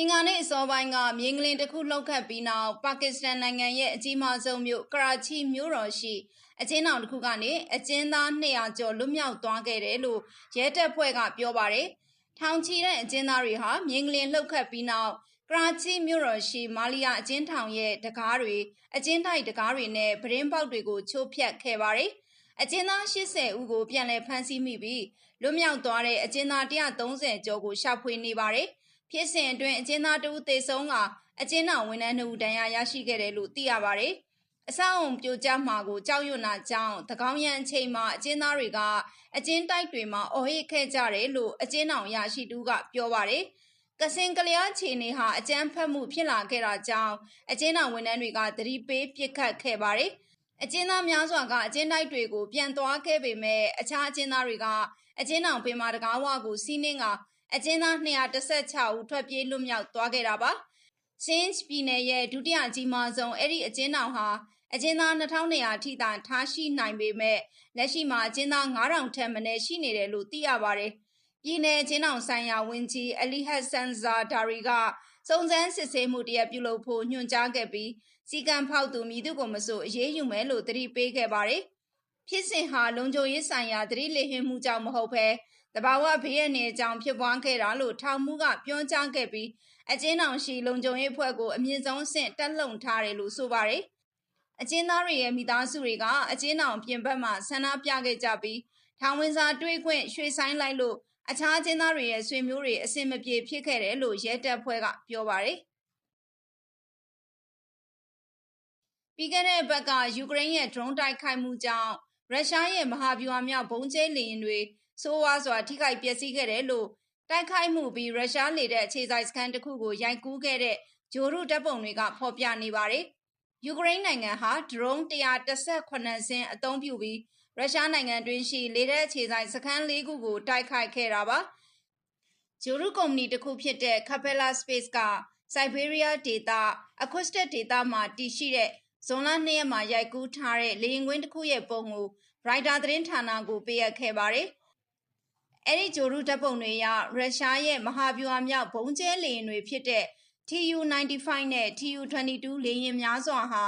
အင်္ဂါနေ့အစောပိုင်းကမြေငလင်တစ်ခုလှုပ်ခတ်ပြီးနောက်ပါကစ္စတန်နိုင်ငံရဲ့အကြီးမားဆုံးမြို့ကရာချီမြို့တော်ရှိအကျဉ်းထောင်တစ်ခုကနေအကျဉ်းသား200ကျော်လွတ်မြောက်သွားခဲ့တယ်လို့ရဲတပ်ဖွဲ့ကပြောပါတယ်။ထောင်ချီတဲ့အကျဉ်းသားတွေဟာမြေငလင်လှုပ်ခတ်ပြီးနောက်ကရာချီမြို့တော်ရှိမာလီယာအကျဉ်းထောင်ရဲ့တကားတွေအကျဉ်းတိုက်တကားတွေနဲ့ပရင်းပေါက်တွေကိုချိုးဖျက်ခဲ့ပါတယ်။အကျဉ်းသား80ဦးကိုပြန်လည်ဖမ်းဆီးမိပြီးလွတ်မြောက်သွားတဲ့အကျဉ်းသား130ကျော်ကိုရှာဖွေနေပါတယ်။ ဖြစ်စဉ်အတွင်းအကျဉ်းသားတဦးသေဆုံးကအကျဉ်းတော်ဝန်ထမ်း2ဦးဒဏ်ရာရရှိခဲ့တယ်လို့သိရပါတယ်။အဆောက်အုံပြိုကျမှာကိုကြောက်ရွံ့တာကြောင့်သကောင်းရန်အချိန်မှာအကျဉ်းသားတွေကအကျဉ်းတိုက်တွေမှာအော်ဟစ်ခဲ့ကြတယ်လို့အကျဉ်းတော်ရရှိတူကပြောပါတယ်။ကစင်ကလျားခြေနေဟာအကြမ်းဖက်မှုဖြစ်လာခဲ့တာကြောင့်အကျဉ်းတော်ဝန်ထမ်းတွေကသတိပေးပစ်ခတ်ခဲ့ပါတယ်။အကျဉ်းသားများစွာကအကျဉ်းတိုက်တွေကိုပြန်သွားခဲ့ပေမဲ့အခြားအကျဉ်းသားတွေကအကျဉ်းတော်ပင်မာတကားဝကိုစီးနှင်းက အကျဉ်းသား216ဦးထွက်ပြေးလွတ်မြောက်သွားခဲ့တာပါ။ရှင်းပြည်နယ်ရဲ့ဒုတိယအကြီးမားဆုံးအဲ့ဒီအကျဉ်းတော်ဟာအကျဉ်းသား2200ထိသာထားရှိနိုင်ပေမဲ့လက်ရှိမှာအကျဉ်းသား9000ထက်မနည်းရှိနေတယ်လို့သိရပါတယ်။ပြည်နယ်ကျင်းတော်ဆိုင်ရာဝန်ကြီးအလီဟတ်ဆန်ဇာဒါရီကစုံစမ်းစစ်ဆေးမှုတရပြုလုပ်ဖို့ညွှန်ကြားခဲ့ပြီးစီကံဖောက်သူမည်သူကိုမဆိုအရေးယူမယ်လို့တတိပေးခဲ့ပါတယ်။ဖြစ်စဉ်ဟာလုံခြုံရေးဆိုင်ရာတတိလေဟင်မှုကြောင့်မဟုတ်ဘဲ တဘာဝဘေးရန်နေကြောင်းဖြစ်ပွားခဲ့တာလို့ထောင်မှုကပြောကြားခဲ့ပြီးအကျဉ်းတော်ရှိလုံခြုံရေးဖွဲ့ကိုအမြင့်ဆုံးဆင့်တက်လှုံထားတယ်လို့ဆိုပါတယ်။အကျဉ်းသားတွေရဲ့မိသားစုတွေကအကျဉ်းတော်ပြင်ပမှာဆန္ဒပြခဲ့ကြပြီးထောင်ဝင်စာတွေးခွင့်ရွှေဆိုင်လိုက်လို့အခြားအကျဉ်းသားတွေရဲ့ဆွေမျိုးတွေအစင်မပြေဖြစ်ခဲ့တယ်လို့ရဲတပ်ဖွဲ့ကပြောပါတယ်။ပြီးခဲ့တဲ့ဘက်ကယူကရိန်းရဲ့ drone တိုက်ခိုက်မှုကြောင့်ရုရှားရဲ့မဟာဗျူဟာမြောက်ဘုံကျဲလေယာဉ်တွေ ဆိုးဝါးစွာထိခိုက်ပျက်စီးခဲ့တယ်လို့တိုက်ခိုက်မှုပြီးရုရှားလေတဲ့အခြေစိုက်စခန်းတစ်ခုကိုရိုက်ကူးခဲ့တဲ့ဂျိုရုတပ်ပုံတွေကဖော်ပြနေပါတယ်။ယူကရိန်းနိုင်ငံဟာ drone 118စင်းအသုံးပြုပြီးရုရှားနိုင်ငံတွင်းရှိလေတဲ့အခြေစိုက်စခန်း၄ခုကိုတိုက်ခိုက်ခဲ့တာပါ။ဂျိုရုကုမ္ပဏီတစ်ခုဖြစ်တဲ့ Capella Space က Siberia ဒေသ Acoustic ဒေသမှာတည်ရှိတဲ့ဇွန်လ2ရက်မှာရိုက်ကူးထားတဲ့လေရင်ကွင်းတစ်ခုရဲ့ပုံကို Reuters သတင်းဌာနကိုပေးအပ်ခဲ့ပါတယ် အဲ့ဒီဂျိုရုဓာတ်ပုံတွေအရရုရှားရဲ့မဟာဗျူဟာမြောက်ဘုံကျဲလေယာဉ်တွေဖြစ်တဲ့ Tu-95 နဲ့ Tu-22 လေယာဉ်များစွာဟာ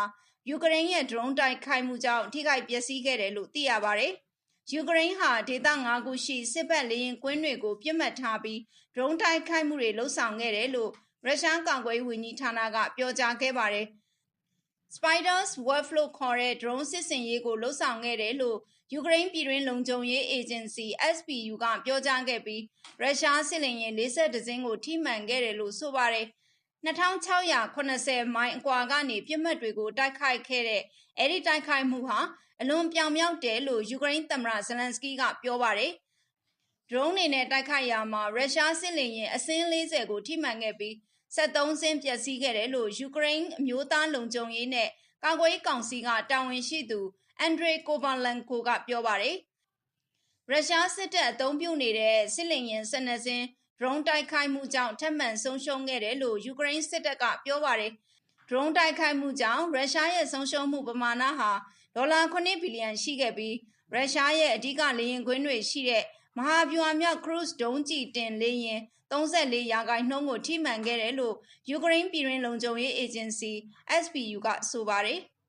ယူကရိန်းရဲ့ drone တိုက်ခိုက်မှုကြောင့်ထိခိုက်ပျက်စီးခဲ့တယ်လို့သိရပါတယ်။ယူကရိန်းဟာဒေသ၅ခုရှိစစ်ဘက်လေယာဉ်ကွင်းတွေကိုပြစ်မှတ်ထားပြီး drone တိုက်ခိုက်မှုတွေလှုပ်ဆောင်ခဲ့တယ်လို့ရုရှားကာကွယ်ရေးဝန်ကြီးဌာနကပြောကြားခဲ့ပါတယ်။ Spiders Web လို့ခေါ်တဲ့ drone စစ်စင်ရေးကိုလှုပ်ဆောင်ခဲ့တယ်လို့ ယူကရိန်းပြည်တွင်းလုံခြုံရေးအေဂျင်စီ SBU ကပြောကြားခဲ့ပြီးရုရှားစစ်လေယာဉ်42စင်းကိုထိမှန်ခဲ့တယ်လို့ဆိုပါတယ်။2680မိုင်အကွာကနေပြစ်မှတ်တွေကိုတိုက်ခိုက်ခဲ့တဲ့အဲ့ဒီတိုက်ခိုက်မှုဟာအလွန်ပြောင်မြောက်တယ်လို့ယူကရိန်းသမ္မတဇလန်စကီးကပြောပါတယ်။ drone တွေနဲ့တိုက်ခိုက်ရာမှာရုရှားစစ်လေယာဉ်အစင်း40ကိုထိမှန်ခဲ့ပြီး73စင်းပျက်စီးခဲ့တယ်လို့ယူကရိန်းအမျိုးသားလုံခြုံရေးနဲ့ကာကွယ်ရေးကောင်စီကတာဝန်ရှိသူ အန်ဒရေကိုဗာလန်ကိုကပြောပါတယ်။ရုရှားစစ်တပ်အသုံးပြုနေတဲ့စစ်လေယာဉ်12စင်း drone တိုက်ခိုက်မှုကြောင့်ထပ်မံဆုံးရှုံးခဲ့တယ်လို့ယူကရိန်းစစ်တပ်ကပြောပါတယ်။ drone တိုက်ခိုက်မှုကြောင့်ရုရှားရဲ့ဆုံးရှုံးမှုပမာဏဟာဒေါ်လာ9ဘီလီယံရှိခဲ့ပြီးရုရှားရဲ့အဓိကလေယာဉ်ကွင်းတွေရှိတဲ့မဟာဗျူဟာမြောက် cruise ဒုံးကျည်တင်လေယာဉ်34ရာခိုင်နှုန်းကိုထိမှန်ခဲ့တယ်လို့ယူကရိန်းပြည်တွင်းလုံခြုံရေးအေဂျင်စီ SBU ကဆိုပါတယ်။